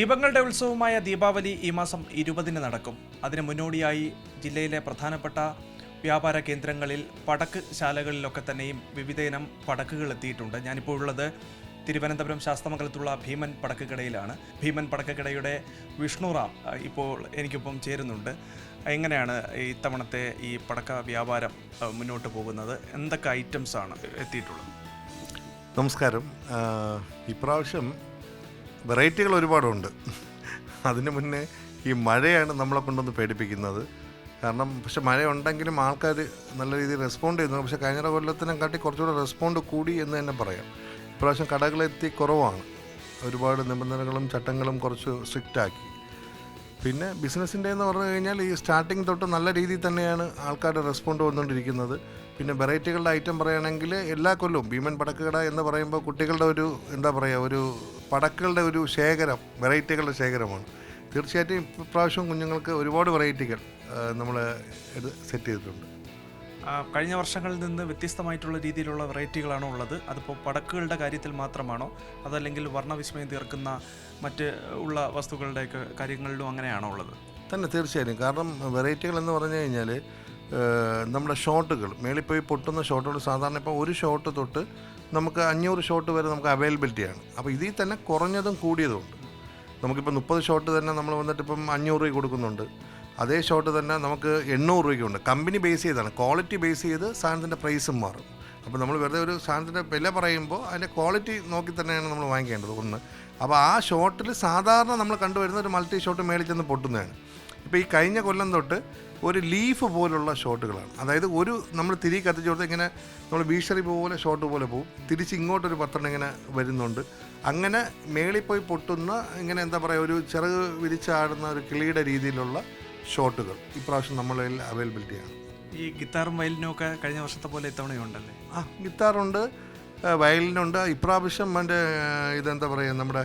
ദീപങ്ങളുടെ ഉത്സവമായ ദീപാവലി ഈ മാസം ഇരുപതിന് നടക്കും. അതിന് മുന്നോടിയായി ജില്ലയിലെ പ്രധാനപ്പെട്ട വ്യാപാര കേന്ദ്രങ്ങളിൽ പടക്ക് ശാലകളിലൊക്കെ തന്നെയും വിവിധയിനം പടക്കുകൾ എത്തിയിട്ടുണ്ട്. ഞാനിപ്പോൾ ഉള്ളത് തിരുവനന്തപുരം ശാസ്തമംഗലത്തുള്ള ഭീമൻ പടക്കുകടയിലാണ്. ഭീമൻ പടക്കുകടയുടെ വിഷ്ണുറാം ഇപ്പോൾ എനിക്കൊപ്പം ചേരുന്നുണ്ട്. എങ്ങനെയാണ് ഇത്തവണത്തെ ഈ പടക്ക വ്യാപാരം മുന്നോട്ട് പോകുന്നത്? എന്തൊക്കെ ഐറ്റംസ് ആണ് എത്തിയിട്ടുള്ളത്? നമസ്കാരം. ഇപ്രാവശ്യം വെറൈറ്റികൾ ഒരുപാടുണ്ട്. അതിന് മുന്നേ ഈ മഴയാണ് നമ്മളെ കൊണ്ടൊന്ന് പേടിപ്പിക്കുന്നത്. കാരണം പക്ഷെ മഴ ഉണ്ടെങ്കിലും ആൾക്കാർ നല്ല രീതിയിൽ റെസ്പോണ്ട് ചെയ്യുന്നു. പക്ഷെ കഴിഞ്ഞ കൊല്ലത്തിനെ കാട്ടി കുറച്ചുകൂടെ റെസ്പോണ്ട് കൂടി എന്ന് തന്നെ പറയാം. ഇപ്രാവശ്യം കടകളെത്തി കുറവാണ്. ഒരുപാട് നിബന്ധനകളും ചട്ടങ്ങളും കുറച്ച് സ്ട്രിക്റ്റ് ആക്കി. പിന്നെ ബിസിനസ്സിന്റെ എന്ന് പറഞ്ഞു കഴിഞ്ഞാൽ ഈ സ്റ്റാർട്ടിങ് തൊട്ട് നല്ല രീതിയിൽ തന്നെയാണ് ആൾക്കാരുടെ റെസ്പോണ്ട് വന്നുകൊണ്ടിരിക്കുന്നത്. പിന്നെ വെറൈറ്റികളുടെ ഐറ്റം പറയുകയാണെങ്കിൽ എല്ലാ കൊല്ലവും ഭീമൻ പടക്കുകട എന്ന് പറയുമ്പോൾ കുട്ടികളുടെ ഒരു എന്താ പറയുക ഒരു പടക്കുകളുടെ ഒരു ശേഖരം വെറൈറ്റികളുടെ ശേഖരമാണ്. തീർച്ചയായിട്ടും ഇപ്രാവശ്യം കുഞ്ഞുങ്ങൾക്ക് ഒരുപാട് വെറൈറ്റികൾ നമ്മൾ സെറ്റ് ചെയ്തിട്ടുണ്ട്. കഴിഞ്ഞ വർഷങ്ങളിൽ നിന്ന് വ്യത്യസ്തമായിട്ടുള്ള രീതിയിലുള്ള വെറൈറ്റികളാണോ ഉള്ളത്. അതിപ്പോൾ പടക്കുകളുടെ കാര്യത്തിൽ മാത്രമാണോ? അതല്ലെങ്കിൽ വർണവിസ്മയം തീർക്കുന്ന മറ്റ് ഉള്ള വസ്തുക്കളുടെയൊക്കെ കാര്യങ്ങളിലും അങ്ങനെയാണോ ഉള്ളത്? തന്നെ തീർച്ചയായിട്ടും. കാരണം വെറൈറ്റികൾ എന്ന് പറഞ്ഞു കഴിഞ്ഞാൽ നമ്മുടെ ഷോട്ടുകൾ. മേളിൽ പോയി പൊട്ടുന്ന ഷോട്ടുകൾ സാധാരണ ഇപ്പോൾ ഒരു ഷോട്ട് തൊട്ട് നമുക്ക് അഞ്ഞൂറ് ഷോട്ട് വരെ നമുക്ക് അവൈലബിലിറ്റിയാണ് അപ്പോൾ ഇതിൽ തന്നെ കുറഞ്ഞതും കൂടിയതും ഉണ്ട്. നമുക്കിപ്പോൾ മുപ്പത് ഷോട്ട് തന്നെ നമ്മൾ വന്നിട്ട് ഇപ്പം അഞ്ഞൂറ് രൂപ കൊടുക്കുന്നുണ്ട്. അതേ ഷോട്ട് തന്നെ നമുക്ക് എണ്ണൂറ് രൂപയ്ക്കുണ്ട് കമ്പനി ബേസ് ചെയ്താണ് ക്വാളിറ്റി ബേസ് ചെയ്ത് സാധനത്തിന്റെ പ്രൈസും മാറും. അപ്പോൾ നമ്മൾ വെറുതെ ഒരു സാധനത്തിന്റെ വില പറയുമ്പോൾ അതിന്റെ ക്വാളിറ്റി നോക്കി തന്നെയാണ് നമ്മൾ വാങ്ങിക്കേണ്ടത്. ഒന്ന്. അപ്പോൾ ആ ഷോട്ടിൽ സാധാരണ നമ്മൾ കണ്ടുവരുന്ന ഒരു മൾട്ടി ഷോട്ട് മേളിൽ ചെന്ന് പൊട്ടുന്നതാണ്. ഇപ്പോൾ ഈ കഴിഞ്ഞ കൊല്ലം തൊട്ട് ഒരു ലീഫ് പോലുള്ള ഷോട്ടുകളാണ് അതായത് ഒരു നമ്മൾ തിരി കത്തിച്ചു കൊടുത്ത് ഇങ്ങനെ നമ്മൾ വീശറി പോലെ ഷോട്ട് പോലെ പോകും തിരിച്ച് ഇങ്ങോട്ടൊരു പത്തെണ്ണം ഇങ്ങനെ വരുന്നുണ്ട്. അങ്ങനെ മേളിൽ പോയി പൊട്ടുന്ന ഇങ്ങനെ എന്താ പറയുക ഒരു ചിറക് വിരിച്ചാടുന്ന ഒരു കിളിയുടെ രീതിയിലുള്ള ഷോട്ടുകൾ ഇപ്രാവശ്യം നമ്മളിൽ അവൈലബിലിറ്റിയാണ് ഈ ഗിത്താറും വയലിനും ഒക്കെ കഴിഞ്ഞ വർഷത്തെ പോലെ ഇത്തവണയുണ്ടല്ലേ? ആ ഗിത്താറുണ്ട് വയലിനുണ്ട്. ഇപ്രാവശ്യം എന്റെ ഇതെന്താ പറയുക നമ്മുടെ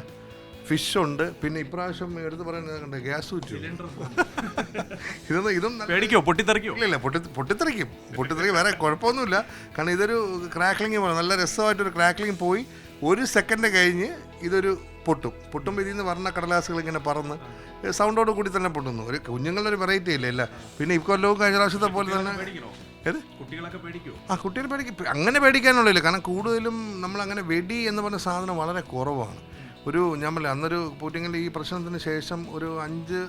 ഫിഷ് ഉണ്ട് പിന്നെ ഇപ്രാവശ്യം എടുത്ത് പറയുന്നത് കണ്ട് ഗ്യാസ് വെച്ചു ഇതൊന്നും ഇതും പേടിക്കോ? പൊട്ടിത്തെറിക്കോ? ഇല്ല പൊട്ടി പൊട്ടിത്തെറിക്കും. പൊട്ടിത്തെറിക്കും വേറെ കുഴപ്പമൊന്നുമില്ല. കാരണം ഇതൊരു ക്രാക്ലിങ് പോലെ നല്ല രസമായിട്ടൊരു ക്രാക്ലിങ് പോയി. ഒരു സെക്കൻഡ് കഴിഞ്ഞ് ഇതൊരു പൊട്ടും. പൊട്ടുമ്പോൾ ഇതിൽ നിന്ന് വർണ കടലാസുകൾ ഇങ്ങനെ പറന്ന് സൗണ്ടോട് കൂടി തന്നെ പൊട്ടുന്നു. ഒരു കുഞ്ഞുങ്ങളുടെ ഒരു വെറൈറ്റി ഇല്ല ഇല്ല പിന്നെ ഇക്കൊല്ലവും കഴിഞ്ഞ പ്രാവശ്യത്തെ പോലെ തന്നെ ഏത്? ആ കുട്ടികൾ പേടിക്കും. അങ്ങനെ പേടിക്കാനുള്ളില്ല കാരണം കൂടുതലും നമ്മൾ അങ്ങനെ വെടി എന്ന് പറഞ്ഞ സാധനം വളരെ കുറവാണ്. ഒരു ഞാൻ അന്നൊരു പൂറ്റിങ്ങിന്റെ ഈ പ്രശ്നത്തിന് ശേഷം ഒരു അഞ്ച്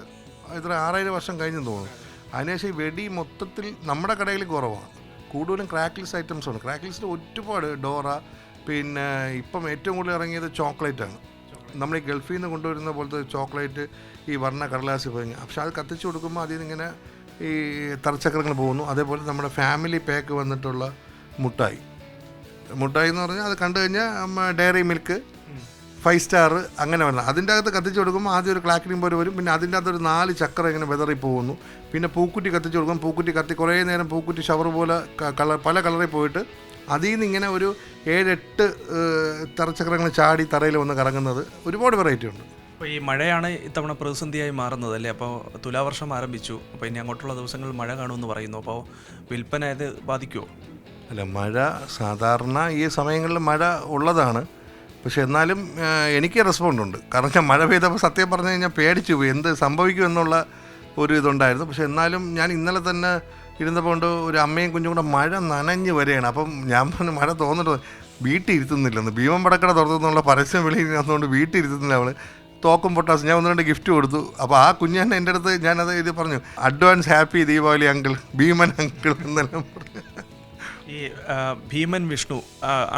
എത്ര ആറേഴ് വർഷം കഴിഞ്ഞു തോന്നുന്നു. അതിനുശേഷം ഈ വെടി മൊത്തത്തിൽ നമ്മുടെ കടയിൽ കുറവാണ്. കൂടുതലും ക്രാക്ലിസ് ഐറ്റംസ് ആണ്. ക്രാക്ലിസിൽ ഒരുപാട് ഡോറ പിന്നെ ഇപ്പം ഏറ്റവും കൂടുതൽ ഇറങ്ങിയത് ചോക്ലേറ്റ് ആണ്. നമ്മൾ ഈ ഗൾഫിൽ നിന്ന് കൊണ്ടുവരുന്ന പോലത്തെ ചോക്ലേറ്റ് ഈ വർണ കടലാസ് പോയി പക്ഷെ അത് കത്തിച്ച് കൊടുക്കുമ്പോൾ അതിൽ നിന്നിങ്ങനെ ഈ തറച്ചക്രങ്ങൾ പോകുന്നു. അതേപോലെ നമ്മുടെ ഫാമിലി പാക്ക് വന്നിട്ടുള്ള മുട്ടായി. മുട്ടായി എന്ന് പറഞ്ഞാൽ അത് കണ്ടു കഴിഞ്ഞാൽ ഡയറി മിൽക്ക് ഫൈവ് സ്റ്റാർ അങ്ങനെ വരണം അതിന്റെ അകത്ത് കത്തിച്ച് കൊടുക്കുമ്പോൾ ആദ്യം ഒരു ക്ലാക്കിനും പോലെ വരും. പിന്നെ അതിന്റെ അകത്ത് ഒരു നാല് ചക്രം ഇങ്ങനെ വെതറി പോകുന്നു. പിന്നെ പൂക്കുറ്റി കത്തിച്ച് കൊടുക്കും. പൂക്കുറ്റി കത്തി കുറേ നേരം പൂക്കുറ്റി ഷവർ പോലെ കളർ പല കളറിൽ പോയിട്ട് അതിൽ നിന്ന് ഇങ്ങനെ ഒരു ഏഴെട്ട് തറച്ചക്രങ്ങൾ ചാടി തറയിൽ വന്ന് കറങ്ങുന്നത് ഒരുപാട് വെറൈറ്റി ഉണ്ട്. അപ്പോൾ ഈ മഴയാണ് ഇത്തവണ പ്രതിസന്ധിയായി മാറുന്നത് അല്ലേ? അപ്പോൾ തുലാവർഷം ആരംഭിച്ചു. അപ്പോൾ ഇനി അങ്ങോട്ടുള്ള ദിവസങ്ങളിൽ മഴ കാണുമെന്ന് പറയുന്നു. അപ്പോൾ വിൽപ്പന ഇത് ബാധിക്കുമോ അല്ല മഴ സാധാരണ ഈ സമയങ്ങളിൽ മഴ ഉള്ളതാണ്. പക്ഷെ എന്നാലും എനിക്ക് റെസ്പോണ്ട് ഉണ്ട്. കാരണം ഞാൻ മഴ പെയ്തപ്പോൾ സത്യം പറഞ്ഞു കഴിഞ്ഞാൽ പേടിച്ചു പോയി എന്ത് സംഭവിക്കും എന്നുള്ള ഒരു ഇതുണ്ടായിരുന്നു. പക്ഷെ എന്നാലും ഞാൻ ഇന്നലെ തന്നെ ഇരുന്നപ്പോൾ കൊണ്ട് ഒരു അമ്മയും കുഞ്ഞും കൂടെ മഴ നനഞ്ഞ് വരികയാണ്. അപ്പം ഞാൻ പറഞ്ഞു മഴ തോന്നിട്ട് വീട്ടിൽ ഇരുത്തുന്നില്ലെന്ന് ഭീമൻ പടക്കട തുറന്നുള്ള പരസ്യം വെളിയില്ലാത്തതുകൊണ്ട് വീട്ടിൽ ഇരുത്തുന്നില്ല അവൾ തോക്കും പൊട്ടാസ്. ഞാൻ ഒന്ന് രണ്ട് ഗിഫ്റ്റ് കൊടുത്തു. അപ്പോൾ ആ കുഞ്ഞ് തന്നെ എന്റെ അടുത്ത് ഞാനത് ഇത് പറഞ്ഞു advance happy Deepavali uncle Bheeman uncle എന്നെല്ലാം പറഞ്ഞു. ഈ ഭീമൻ വിഷ്ണു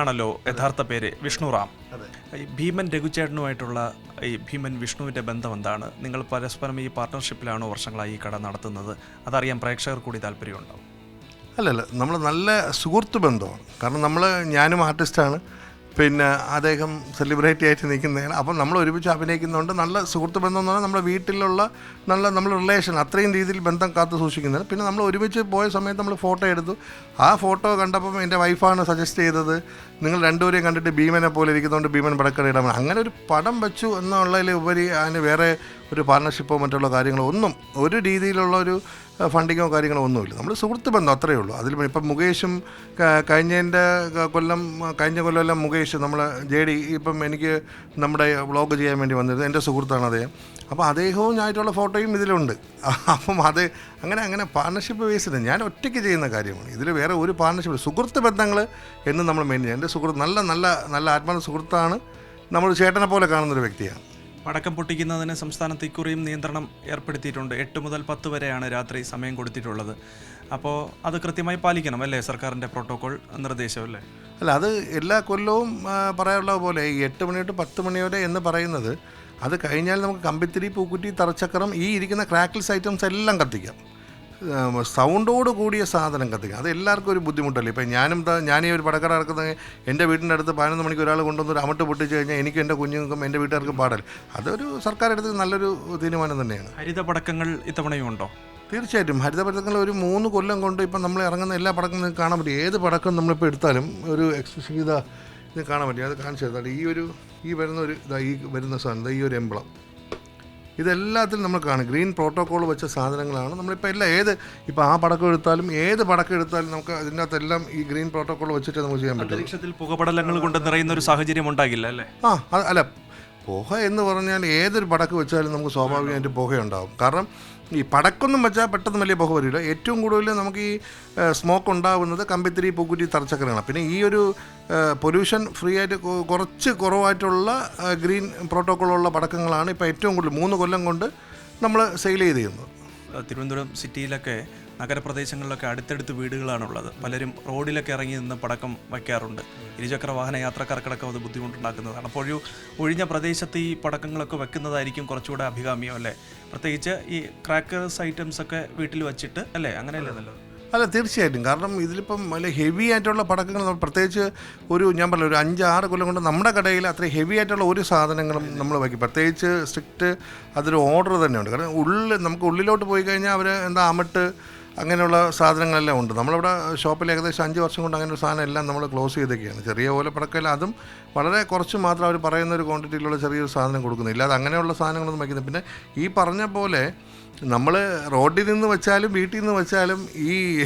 ആണല്ലോ യഥാർത്ഥ പേര് വിഷ്ണു റാം. ഈ ഭീമൻ രഘുചേട്ടനുമായിട്ടുള്ള ഈ ഭീമൻ വിഷ്ണുവിന്റെ ബന്ധം എന്താണ്? നിങ്ങൾ പരസ്പരം ഈ പാർട്ട്ണർഷിപ്പിലാണോ വർഷങ്ങളായി ഈ കട നടത്തുന്നത്? അതറിയാൻ പ്രേക്ഷകർ കൂടി താല്പര്യമുണ്ടാവും അല്ലല്ല നമ്മൾ നല്ല സുഹൃത്ത് ബന്ധമാണ്. കാരണം നമ്മൾ ഞാനും ആർട്ടിസ്റ്റാണ്. പിന്നെ അദ്ദേഹം സെലിബ്രിറ്റി ആയിട്ട് നിൽക്കുന്നതാണ്. അപ്പം നമ്മൾ ഒരുമിച്ച് അഭിനയിക്കുന്നതുകൊണ്ട് നല്ല സുഹൃത്ത് ബന്ധം എന്ന് പറഞ്ഞാൽ നമ്മുടെ വീട്ടിലുള്ള നല്ല നമ്മൾ റിലേഷൻ അത്രയും രീതിയിൽ ബന്ധം കാത്തു സൂക്ഷിക്കുന്നത് പിന്നെ നമ്മൾ ഒരുമിച്ച് പോയ സമയത്ത് നമ്മൾ ഫോട്ടോ എടുത്തു. ആ ഫോട്ടോ കണ്ടപ്പം എന്റെ വൈഫാണ് സജസ്റ്റ് ചെയ്തത് നിങ്ങൾ രണ്ടുപേരെയും കണ്ടിട്ട് ഭീമനെ പോലെ ഇരിക്കുന്നതുകൊണ്ട് ഭീമൻ പടക്കട ഇടാൻ അങ്ങനെ ഒരു പടം വെച്ചു എന്നുള്ളതിൽ ഉപരി അതിന് വേറെ ഒരു പാർട്ണർഷിപ്പോ മറ്റുള്ള കാര്യങ്ങളോ ഒന്നും ഒരു രീതിയിലുള്ള ഒരു ഫണ്ടിങ്ങോ കാര്യങ്ങളോ ഒന്നുമില്ല. നമ്മൾ സുഹൃത്ത് ബന്ധം അത്രയേ ഉള്ളൂ. അതിൽ ഇപ്പം മുകേഷും കഴിഞ്ഞതിന്റെ കൊല്ലം കഴിഞ്ഞ കൊല്ലമെല്ലാം മുകേഷ് നമ്മൾ ജെ ഡി ഇപ്പം എനിക്ക് നമ്മുടെ വ്ളോഗ് ചെയ്യാൻ വേണ്ടി വന്നിരുന്നത് എന്റെ സുഹൃത്താണ് അദ്ദേഹം. അപ്പോൾ അദ്ദേഹവും ഞാനായിട്ടുള്ള ഫോട്ടോയും ഇതിലുണ്ട്. അപ്പം അത് അങ്ങനെ അങ്ങനെ പാർട്ണർഷിപ്പ് ബേസിൽ ഞാൻ ഒറ്റയ്ക്ക് ചെയ്യുന്ന കാര്യമാണ്. ഇതിൽ വേറെ ഒരു പാർട്ണർഷിപ്പ് സുഹൃത്ത് ബന്ധങ്ങൾ എന്ന് നമ്മൾ മെയിൻ ചെയ്യുക എന്റെ സുഹൃത്ത് നല്ല നല്ല നല്ല ആത്മാർത്ഥ സുഹൃത്താണ് നമ്മൾ ചേട്ടനെ പോലെ കാണുന്നൊരു വ്യക്തിയാണ്. പടക്കം പൊട്ടിക്കുന്നതിന് സംസ്ഥാനത്ത് ഇക്കുറിയും നിയന്ത്രണം ഏർപ്പെടുത്തിയിട്ടുണ്ട്. എട്ട് മുതൽ പത്ത് വരെയാണ് രാത്രി സമയം കൊടുത്തിട്ടുള്ളത്. അപ്പോൾ അത് കൃത്യമായി പാലിക്കണം അല്ലേ? സർക്കാരിന്റെ പ്രോട്ടോകോൾ നിർദ്ദേശം അല്ലേ? അല്ല അത് എല്ലാ കൊല്ലവും പറയാനുള്ള പോലെ ഈ എട്ട് മണി തൊട്ട് പത്ത് മണി വരെ എന്ന് പറയുന്നത് അത് കഴിഞ്ഞാൽ നമുക്ക് കമ്പിത്തിരി പൂക്കുറ്റി തറച്ചക്രം ഈ ഇരിക്കുന്ന ക്രാക്കിൾസ് ഐറ്റംസ് എല്ലാം കത്തിക്കാം. സൗണ്ടോട് കൂടിയ സാധനം കത്തിക്കാം. അത് എല്ലാവർക്കും ഒരു ബുദ്ധിമുട്ടല്ലേ? ഇപ്പം ഞാനും ഞാനീ ഞാൻ ഈ ഒരു പടക്കട നടക്കുന്നത് എന്റെ വീടിന്റെ അടുത്ത് പതിനൊന്ന് മണിക്ക് ഒരാൾ കൊണ്ടുവന്ന് ഒരു അമട്ട് പൊട്ടിച്ച് കഴിഞ്ഞാൽ എനിക്കും എന്റെ കുഞ്ഞുങ്ങൾക്കും എന്റെ വീട്ടുകാർക്കും പാടല്ല. അതൊരു സർക്കാർ എടുത്ത് നല്ലൊരു തീരുമാനം തന്നെയാണ്. ഹരിത പടക്കങ്ങൾ ഇത്തവണയും ഉണ്ടോ? തീർച്ചയായിട്ടും. ഹരിത പടക്കങ്ങൾ ഒരു മൂന്ന് കൊല്ലം കൊണ്ട് ഇപ്പം നമ്മൾ ഇറങ്ങുന്ന എല്ലാ പടക്കങ്ങളും കാണാൻ പറ്റും. ഏത് പടക്കം നമ്മളിപ്പോൾ എടുത്താലും ഒരു എക്സ്പ്രഷൻ ഇതാ ഇത് കാണാൻ പറ്റും. അത് കാണിച്ചു തരാം. ഈ ഒരു ഈ വരുന്ന ഒരു ഇതാ ഈ വരുന്ന സാധനം ഈ ഒരു എംബ്ലം ഇതെല്ലാത്തിലും നമ്മൾ കാണും. ഗ്രീൻ പ്രോട്ടോക്കോൾ വെച്ച സാധനങ്ങളാണ് നമ്മളിപ്പോൾ എല്ലാം ഏത് ഇപ്പോൾ ആ പടക്കം എടുത്താലും ഏത് പടക്കം എടുത്താലും നമുക്ക് അതിന്റെ അകത്തെല്ലാം ഈ ഗ്രീൻ പ്രോട്ടോക്കോൾ വെച്ചിട്ട് നമുക്ക് ചെയ്യാൻ പറ്റും. അന്തരീക്ഷത്തിൽ പുകപടലങ്ങൾ കൊണ്ട് നിറയുന്ന ഒരു സാഹചര്യം ഉണ്ടാകില്ല അല്ലേ? ആ അല്ല പുക എന്ന് പറഞ്ഞാൽ ഏതൊരു പടക്ക് വെച്ചാലും നമുക്ക് സ്വാഭാവികമായിട്ട് പുകയുണ്ടാവും. കാരണം ഈ പടക്കൊന്നും വെച്ചാൽ പെട്ടെന്ന് വലിയ പുക വരില്ല ഏറ്റവും കൂടുതൽ നമുക്ക് ഈ സ്മോക്ക് ഉണ്ടാവുന്നത് കമ്പിത്തിരി പൂക്കുറ്റി തറച്ചക്കറികളാണ് പിന്നെ ഈ ഒരു പൊല്യൂഷൻ ഫ്രീ ആയിട്ട് കുറച്ച് കുറവായിട്ടുള്ള ഗ്രീൻ പ്രോട്ടോക്കോളുള്ള പടക്കങ്ങളാണ് ഇപ്പോൾ ഏറ്റവും കൂടുതൽ മൂന്ന് കൊല്ലം കൊണ്ട് നമ്മൾ സെയിൽ ചെയ്ത് ചെയ്യുന്നത് തിരുവനന്തപുരം സിറ്റിയിലൊക്കെ നഗരപ്രദേശങ്ങളിലൊക്കെ അടുത്തടുത്ത് വീടുകളാണുള്ളത്. പലരും റോഡിലൊക്കെ ഇറങ്ങി നിന്ന് പടക്കം വയ്ക്കാറുണ്ട്. ഇരുചക്ര വാഹന യാത്രക്കാർക്കടക്കം അത് ബുദ്ധിമുട്ടുണ്ടാക്കുന്നതാണ്. അപ്പോൾ ഒഴിഞ്ഞ പ്രദേശത്ത് ഈ പടക്കങ്ങളൊക്കെ വെക്കുന്നതായിരിക്കും കുറച്ചുകൂടെ അഭികാമ്യം അല്ലേ? പ്രത്യേകിച്ച് ഈ ക്രാക്കേഴ്സ് ഐറ്റംസ് ഒക്കെ വീട്ടിൽ വെച്ചിട്ട് അല്ലേ? അങ്ങനെയല്ലേ നല്ലത്? അല്ല തീർച്ചയായിട്ടും. കാരണം ഇതിലിപ്പം വലിയ ഹെവി ആയിട്ടുള്ള പടക്കങ്ങൾ നമ്മൾ പ്രത്യേകിച്ച് ഒരു ഞാൻ പറഞ്ഞ ഒരു അഞ്ച് ആറ് കൊല്ലം കൊണ്ട് നമ്മുടെ കടയിൽ അത്ര ഹെവി ആയിട്ടുള്ള ഒരു സാധനങ്ങളും നമ്മൾ വയ്ക്കും. പ്രത്യേകിച്ച് സ്ട്രിക്റ്റ് അതൊരു ഓർഡർ തന്നെയുണ്ട്. കാരണം ഉള്ളിൽ നമുക്ക് ഉള്ളിലോട്ട് പോയി കഴിഞ്ഞാൽ അവർ എന്താ അമിട്ട് അങ്ങനെയുള്ള സാധനങ്ങളെല്ലാം ഉണ്ട്. നമ്മളിവിടെ ഷോപ്പിൽ ഏകദേശം അഞ്ച് വർഷം കൊണ്ട് അങ്ങനെ ഒരു സാധനം എല്ലാം നമ്മൾ ക്ലോസ് ചെയ്തൊക്കെയാണ് ചെറിയ പോലെ പടക്കമില്ല. അതും വളരെ കുറച്ച് മാത്രം അവർ പറയുന്ന ഒരു ക്വാണ്ടിറ്റിയിലുള്ള ചെറിയൊരു സാധനം കൊടുക്കുന്നു. ഇല്ലാതെ അങ്ങനെയുള്ള സാധനങ്ങളൊന്നും വയ്ക്കുന്നത് പിന്നെ ഈ പറഞ്ഞ പോലെ നമ്മൾ റോഡിൽ നിന്ന് വെച്ചാലും വീട്ടിൽ നിന്ന് വെച്ചാലും ഈ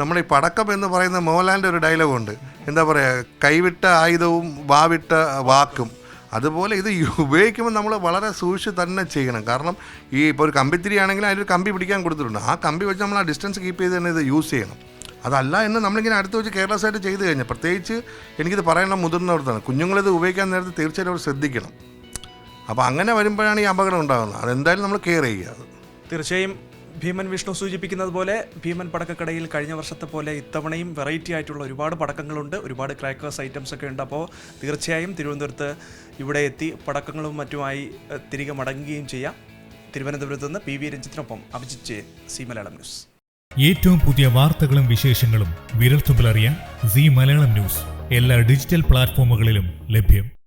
നമ്മുടെ ഈ പടക്കം എന്ന് പറയുന്ന മോഹൻലാലിന്റെ ഒരു ഡയലോഗുണ്ട്. എന്താ പറയുക? കൈവിട്ട ആയുധവും വാവിട്ട വാക്കും. അതുപോലെ ഇത് ഉപയോഗിക്കുമ്പോൾ നമ്മൾ വളരെ സൂക്ഷിച്ച് തന്നെ ചെയ്യണം. കാരണം ഈ ഇപ്പോൾ ഒരു കമ്പിത്തിരി ആണെങ്കിൽ അതിലൊരു കമ്പി പിടിക്കാൻ കൊടുത്തിട്ടുണ്ട്. ആ കമ്പി വെച്ച് നമ്മൾ ആ ഡിസ്റ്റൻസ് കീപ്പ് ചെയ്ത് തന്നെ ഇത് യൂസ് ചെയ്യണം. അതല്ല എന്ന് നമ്മളിങ്ങനെ അടുത്ത് വെച്ച് കെയർലെസ് ആയിട്ട് ചെയ്ത് കഴിഞ്ഞാൽ പ്രത്യേകിച്ച് എനിക്കിത് പറയണം മുതിർന്നവർക്കാണ്. കുഞ്ഞുങ്ങളിത് ഉപയോഗിക്കാൻ നേരത്തെ തീർച്ചയായിട്ടും അവർ ശ്രദ്ധിക്കണം. അപ്പോൾ അങ്ങനെ വരുമ്പോഴാണ് ഈ അപകടം ഉണ്ടാകുന്നത്. അതെന്തായാലും നമ്മൾ കെയർ ചെയ്യുക. തീർച്ചയായും ഭീമൻ വിഷ്ണു സൂചിപ്പിക്കുന്നത് പോലെ ഭീമൻ പടക്കക്കടയിൽ കഴിഞ്ഞ വർഷത്തെ പോലെ ഇത്തവണയും വെറൈറ്റി ആയിട്ടുള്ള ഒരുപാട് പടക്കങ്ങളുണ്ട്. ഒരുപാട് ക്രാക്കേഴ്സ് ഐറ്റംസ് ഒക്കെ ഉണ്ട്. അപ്പോൾ തീർച്ചയായും തിരുവനന്തപുരത്ത് ഇവിടെ എത്തി പടക്കങ്ങളും മറ്റുമായി തിരികെ മടങ്ങുകയും ചെയ്യാം. തിരുവനന്തപുരത്ത് നിന്ന് P V രഞ്ജിത്തിനൊപ്പം Abhijith J C Malayalam news. ഏറ്റവും പുതിയ വാർത്തകളും വിശേഷങ്ങളും വിരൽത്തുമ്പിലറിയാൻ സി മലയാളം ന്യൂസ്. എല്ലാ ഡിജിറ്റൽ പ്ലാറ്റ്ഫോമുകളിലും ലഭ്യം.